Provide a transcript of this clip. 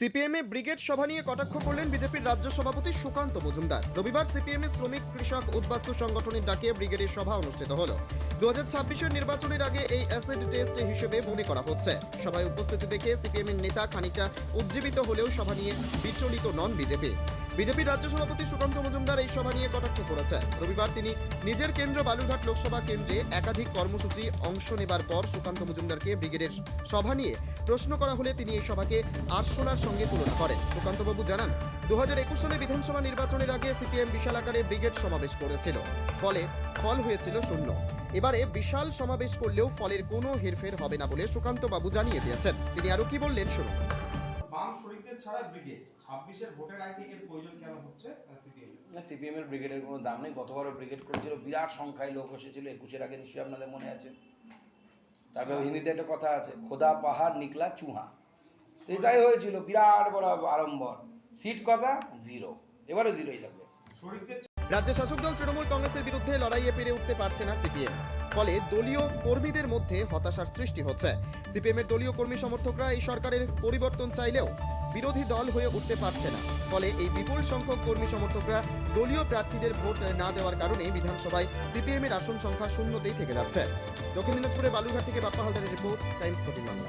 CPM এ brigade সভা নিয়ে কটাক্ষ করলেন বিজেপির রাজ্য সভাপতি সুকান্ত মজুমদার। রবিবার সিপিএম শ্রমিক, কৃষক, উদ্বাস্তু সংগঠনের ডাকে ব্রিগেডের সভা অনুষ্ঠিত হল। দু হাজার নির্বাচনের আগে এই অ্যাসিড টেস্ট হিসেবে মনে করা হচ্ছে। সভায় উপস্থিতি দেখে সিপিএমের নেতা খানিকটা উজ্জীবিত হলেও সভা নিয়ে বিচলিত নন বিজেপি। বিজেপির রাজ্য সভাপতি সুকান্ত মজুমদার এই সভা নিয়ে কটাক্ষ করেছে। রবিবার তিনি নিজের কেন্দ্র বালুরঘাট লোকসভা কেন্দ্রে একাধিক কর্মসূচি অংশ নেবার পর সুকান্ত মজুমদারকে ব্রিগেডের সভা নিয়ে প্রশ্ন করা হলে তিনি এই সভাকে আরশোলার সঙ্গে তুলনা করেন। সুকান্তবাবু জানান দু হাজার একুশ সালে বিধানসভা নির্বাচনের আগে সিপিএম বিশাল আকারে ব্রিগেড সমাবেশ করেছিল। ফলে ফল হয়েছিল শূন্য। এবারে বিশাল সমাবেশ করলেও ফলের কোনো হেরফের হবে না বলে সুকান্ত বাবু জানিয়ে দিয়েছেন। তিনি আরও কি বললেন, শুনুন। বাম ছাড়া ব্রিগেড। ছাব্বিশের ভোটের আগে এর প্রয়োজন কেন হচ্ছে? সিপিএম না সিপিএম এর ব্রিগেডের কোনো দাম নেই। গতবারও ব্রিগেড করেছিল বিরাট সংখ্যায় লোক এসেছিল একুশের আগে নিশ্চয়ই আপনাদের মনে আছে। তারপর হিন্দিতে একটা কথা আছে খোদা পাহাড় নিকলা চুহা। তো এটাই হয়েছিল বিরাট বড় আড়ম্বর। সিট কথা জিরো এবারও জিরোই থাকবে। রাজ্য শাসক দল তৃণমূল কংগ্রেসের বিরুদ্ধে লড়াইয়ে পেরে উঠতে পারছে না সিপিএম। ফলে দলীয় কর্মীদের মধ্যে হতাশার সৃষ্টি হচ্ছে। সিপিএম এর দলীয় কর্মী সমর্থকরা এই সরকারের পরিবর্তন চাইলেও বিরোধী দল হয়ে উঠতে পারছে না। ফলে এই বিপুল সংখ্যক কর্মী সমর্থকরা দলীয় প্রার্থীদের ভোট না দেওয়ার কারণে বিধানসভায় সিপিএম এর আসন সংখ্যা শূন্যতেই থেকে যাচ্ছে। দক্ষিণ দিনাজপুরে বালুরঘাট থেকে বাপ্পা হালদারের রিপোর্ট, টাইমস প্রতি বাংলা।